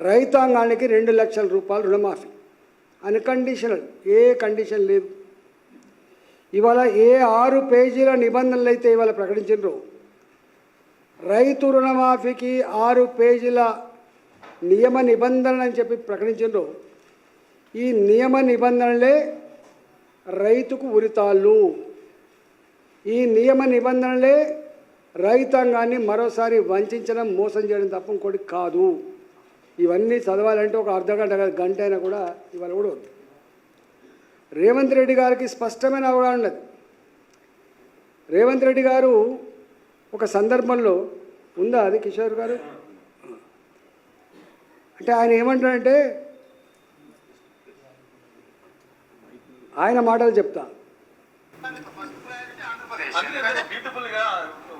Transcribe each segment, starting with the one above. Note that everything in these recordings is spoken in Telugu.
రైతాంగానికి రెండు లక్షల రూపాయలు రుణమాఫీ. అన్కండిషనల్ ఏ కండిషన్ లేదు. ఇవాళ ఏ ఆరు పేజీల నిబంధనలు అయితే ఇవాళ ప్రకటించారు రైతు రుణమాఫీకి ఆరు పేజీల నియమ నిబంధనలు అని చెప్పి ప్రకటించారు ఈ నియమ నిబంధనలే రైతుకు ఉరితాళ్ళు. ఈ నియమ నిబంధనలే రైతాంగాన్ని మరోసారి వంచడం మోసం చేయడం తప్ప ఇంకోటి కాదు. ఇవన్నీ చదవాలంటే ఒక అర్ధ గంట కాదు, గంట అయినా కూడా ఇవాళ కూడా వద్దు రేవంత్ రెడ్డి గారికి స్పష్టమైన అవగాహన ఉన్నది. రేవంత్ రెడ్డి గారు ఒక సందర్భంలో ఉందా అది కిషోర్ గారు? అంటే ఆయన ఏమంటాడంటే ఆయన మాటలు చెప్తా. అందుకే బ్యూటిఫుల్గా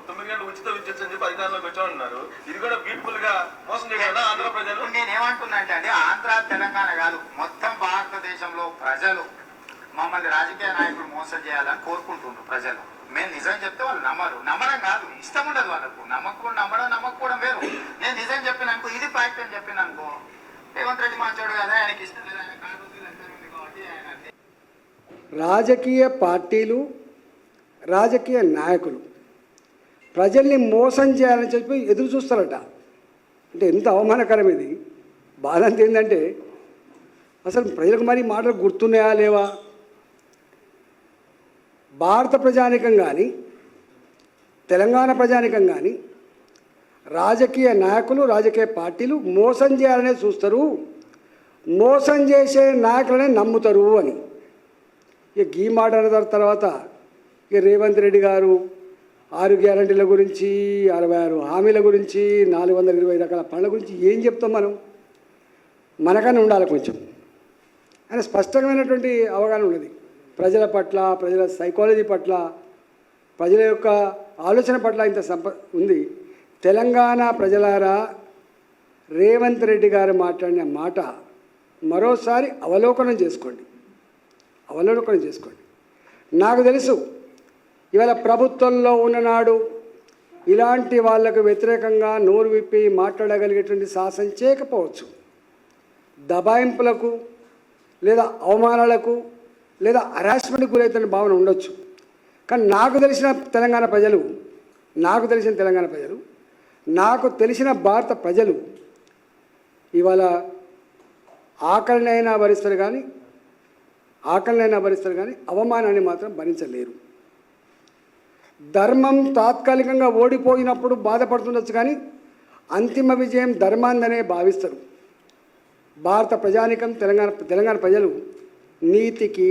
తొమ్మిది గంటలు ఉచిత విద్యుత్ అని చెప్పి అధికారంలోకి వచ్చామన్నారు. ఇది కూడా బ్యూటిఫుల్గా మోసం చేయకుండా ఆంధ్ర ప్రజలు? ఇప్పుడు నేను ఏమంటున్నా అంటే ఆంధ్ర తెలంగాణ కాదు మొత్తం భారతదేశంలో ప్రజలు మమ్మల్ని రాజకీయ నాయకులు మోసం చేయాలని కోరుకుంటున్నారు ప్రజలు. మేము నిజం చెప్తే వాళ్ళు నమ్మరు. నమ్మడం కాదు ఇష్టం ఉండదు వాళ్ళకు. నమ్మకం నమ్మడం నమ్మకపోవడం వేరు. నేను నిజం చెప్పిననుకో ఇది ఫ్యాక్ట్ అని చెప్పిననుకో రేవంత్ రెడ్డి మంచోడు కదా ఆయనకి ఇష్టం లేదు ఆయన కాబట్టి. రాజకీయ పార్టీలు రాజకీయ నాయకులు ప్రజల్ని మోసం చేయాలని చెప్పి ఎదురు చూస్తారట. అంటే ఎంత అవమానకరం ఇది. బాధ అంత ఏంటంటే అసలు ప్రజలకు మరి మాటలు గుర్తున్నాయా లేవా? భారత ప్రజానికం కానీ తెలంగాణ ప్రజానికం కానీ రాజకీయ నాయకులు రాజకీయ పార్టీలు మోసం చేయాలనే చూస్తారు. మోసం చేసే నాయకులనే నమ్ముతారు అని. ఇక గీ మాట అన్న తర్వాత ఇక రేవంత్ రెడ్డి గారు ఆరు గ్యారంటీల గురించి అరవై ఆరు హామీల గురించి నాలుగు వందల ఇరవై రకాల పనుల గురించి ఏం చెప్తాం మనం? మనకన్నా ఉండాలి కొంచెం. అని స్పష్టమైనటువంటి అవగాహన ఉన్నది. ప్రజల పట్ల ప్రజల సైకాలజీ పట్ల ప్రజల యొక్క ఆలోచన పట్ల ఇంత సంప ఉంది. తెలంగాణ ప్రజలారా రేవంత్ రెడ్డి గారు మాట్లాడిన మాట మరోసారి అవలోకనం చేసుకోండి. అవలోకనం చేసుకోండి. నాకు తెలుసు ఇవాళ ప్రభుత్వంలో ఉన్ననాడు ఇలాంటి వాళ్ళకు వ్యతిరేకంగా నోరు విప్పి మాట్లాడగలిగేటువంటి సాహసం చేయకపోవచ్చు. దబాయింపులకు లేదా అవమానాలకు లేదా హరాస్మెంట్కి గురవుతున్న భావన ఉండొచ్చు. కానీ నాకు తెలిసిన తెలంగాణ ప్రజలు నాకు తెలిసిన తెలంగాణ ప్రజలు నాకు తెలిసిన భారత ప్రజలు ఇవాళ ఆకలినైనా భరిస్తారు కానీ ఆకలినైనా భరిస్తారు కానీ అవమానాన్ని మాత్రం భరించలేరు. ధర్మం తాత్కాలికంగా ఓడిపోయినప్పుడు బాధపడుతుండొచ్చు కానీ అంతిమ విజయం ధర్మాందనే భావిస్తారు. భారత ప్రజానికం తెలంగాణ తెలంగాణ ప్రజలు నీతికి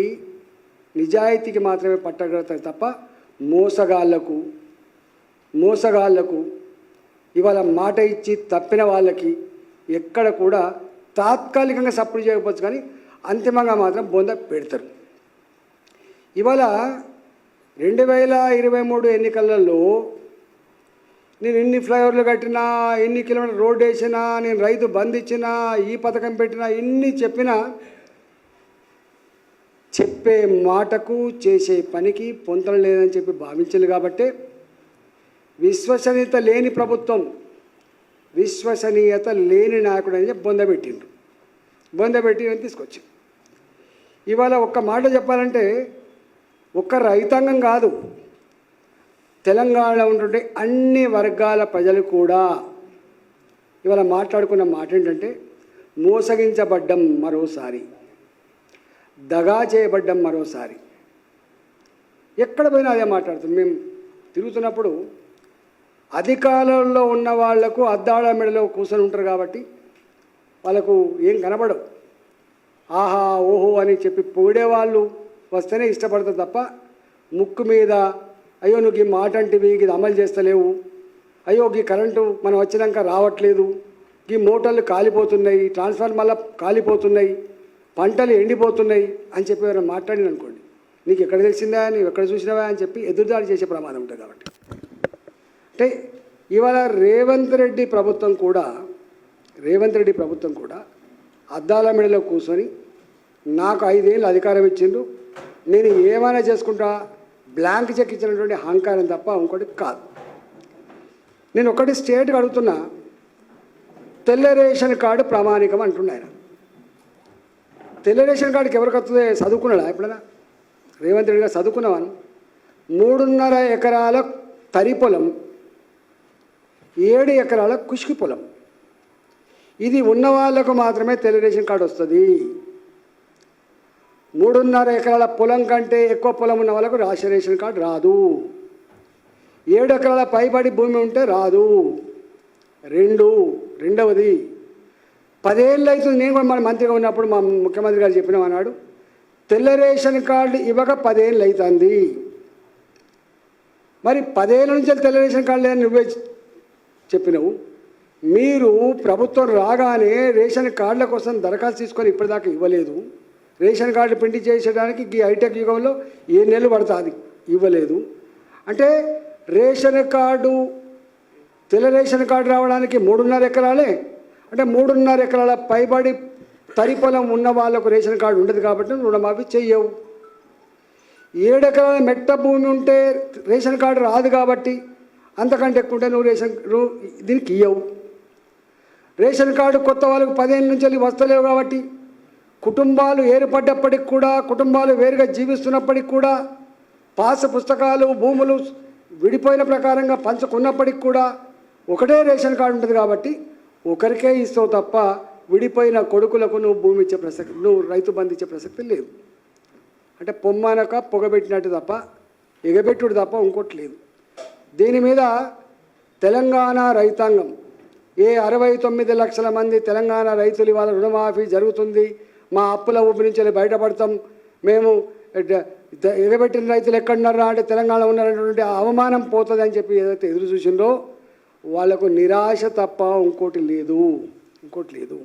నిజాయితీకి మాత్రమే పట్టగలుగుతారు తప్ప మోసగాళ్ళకు మోసగాళ్ళకు ఇవాళ మాట ఇచ్చి తప్పిన వాళ్ళకి ఎక్కడ కూడా తాత్కాలికంగా సపోర్ట్ చేయకపోవచ్చు కానీ అంతిమంగా మాత్రం బొంద పెడతారు. ఇవాళ రెండు వేల ఇరవై మూడు ఎన్నికలలో నేను ఎన్ని ఫ్లైఓవర్లు కట్టినా ఎన్ని కిలోమీటర్ రోడ్ వేసినా నేను రైతు బంద్ ఇచ్చినా ఈ పథకం పెట్టినా ఎన్ని చెప్పినా చెప్పే మాటకు చేసే పనికి పొంతలు లేదని చెప్పి భావించింది కాబట్టే విశ్వసనీయత లేని ప్రభుత్వం విశ్వసనీయత లేని నాయకుడు అని చెప్పి బొందబెట్టిండ్రు బొందబెట్టి అని తీసుకొచ్చి ఇవాళ ఒక్క మాట చెప్పాలంటే ఒక్క రైతాంగం కాదు. తెలంగాణలో ఉంటుంటే అన్ని వర్గాల ప్రజలు కూడా ఇవాళ మాట్లాడుకున్న మాట ఏంటంటే మోసగించబడ్డం మరోసారి. దగా చేయబడ్డం మరోసారి. ఎక్కడ పోయినా అదే మాట్లాడుతుంది. మేము తిరుగుతున్నప్పుడు అధికారంలో ఉన్న వాళ్ళకు అద్దాల మెడలో కూర్చొని ఉంటారు కాబట్టి వాళ్ళకు ఏం కనబడవు. ఆహా ఓహో అని చెప్పి పొగిడేవాళ్ళు వస్తేనే ఇష్టపడతారు తప్ప ముక్కు మీద అయ్యో నువ్వు ఈ మాట అంటివి ఇది అమలు చేస్తలేవు. అయ్యో ఈ కరెంటు మనం వచ్చినాక రావట్లేదు. ఈ మోటార్లు కాలిపోతున్నాయి ట్రాన్స్ఫార్మర్ల కాలిపోతున్నాయి పంటలు ఎండిపోతున్నాయి అని చెప్పి ఎవరైనా మాట్లాడిన అనుకోండి. నీకు ఎక్కడ తెలిసిందా నువ్వు ఎక్కడ చూసినావా అని చెప్పి ఎదురుదాడి చేసే ప్రమాదం ఉంటుంది కాబట్టి. అంటే ఇవాళ రేవంత్ రెడ్డి ప్రభుత్వం కూడా రేవంత్ రెడ్డి ప్రభుత్వం కూడా అద్దాల మెడలో కూర్చొని నాకు ఐదేళ్ళు అధికారం ఇచ్చిండ్రు. నేను ఏమైనా చేసుకుంటా బ్లాంక్ చెక్ ఇచ్చినటువంటి అహంకారం తప్ప ఇంకోటి కాదు. నేను ఒకటి స్టేట్ అడుగుతున్నా తెల్ల రేషన్ కార్డు ప్రామాణికం అంటున్నాయన. తెల్ల రేషన్ కార్డుకి ఎవరికి వస్తుంది చదువుకున్నాడా ఎప్పుడైనా? రేవంత్ రెడ్డి గారు చదువుకున్నవాను మూడున్నర ఎకరాల తరి పొలం ఏడు ఎకరాల కుష్కి పొలం. ఇది ఉన్న వాళ్ళకు మాత్రమే తెల్ల రేషన్ కార్డు వస్తుంది. మూడున్నర ఎకరాల పొలం కంటే ఎక్కువ పొలం ఉన్న వాళ్ళకు రాష్ట్ర రేషన్ కార్డు రాదు. ఏడు ఎకరాల పైబడి భూమి ఉంటే రాదు. రెండు రెండవది పదేళ్ళు అవుతుంది నేను కూడా మన మంత్రిగా ఉన్నప్పుడు మా ముఖ్యమంత్రి గారు చెప్పినాం అన్నాడు తెల్ల రేషన్ కార్డు ఇవ్వక పదేళ్ళు అవుతుంది. మరి పదేళ్ళ నుంచి తెల్ల రేషన్ కార్డు లేదని నువ్వే చెప్పినావు. మీరు ప్రభుత్వం రాగానే రేషన్ కార్డుల కోసం దరఖాస్తు తీసుకొని ఇప్పటిదాకా ఇవ్వలేదు. రేషన్ కార్డు ప్రింట్ చేసేయడానికి ఈ హైటెక్ యుగంలో ఏ నెలలు పడుతుంది? ఇవ్వలేదు. అంటే రేషన్ కార్డు తెల్ల రేషన్ కార్డు రావడానికి మూడున్నర ఎకరాలే. అంటే మూడున్నర ఎకరాల పైబడి తరి పొలం ఉన్న వాళ్ళకు రేషన్ కార్డు ఉండదు కాబట్టి రుణమాఫీ చెయ్యవు. ఏడెకరాల మెట్ట భూమి ఉంటే రేషన్ కార్డు రాదు కాబట్టి అంతకంటే ఎక్కువ ఉంటే నువ్వు రేషన్ నువ్వు దీనికి ఇయ్యవు. రేషన్ కార్డు కొత్త వాళ్ళకు పదిహేను నుంచి వెళ్ళి వస్తలేవు కాబట్టి కుటుంబాలు ఏర్పడ్డప్పటికి కూడా కుటుంబాలు వేరుగా జీవిస్తున్నప్పటికి కూడా పాస పుస్తకాలు భూములు విడిపోయిన ప్రకారంగా పంచుకున్నప్పటికి కూడా ఒకటే రేషన్ కార్డు ఉంటుంది కాబట్టి ఒకరికే ఇస్తావు తప్ప విడిపోయిన కొడుకులకు నువ్వు భూమి ఇచ్చే ప్రసక్తి నువ్వు రైతు బంధు ఇచ్చే ప్రసక్తి లేదు. అంటే పొమ్మనక పొగబెట్టినట్టు తప్ప ఎగబెట్టుడు తప్ప ఇంకోటి లేదు. దీని మీద తెలంగాణ రైతాంగం ఏ అరవై తొమ్మిది లక్షల మంది తెలంగాణ రైతులు ఇవాళ రుణమాఫీ జరుగుతుంది మా అప్పుల ఊపి నుంచి బయటపడతాం. మేము ఎగబెట్టిన రైతులు ఎక్కడున్నారా అంటే తెలంగాణ ఉన్నారనేటువంటి అవమానం పోతుంది అని చెప్పి ఏదైతే ఎదురు చూసిందో వాళ్ళకు నిరాశ తప్ప ఇంకోటి లేదు. ఇంకోటి లేదు.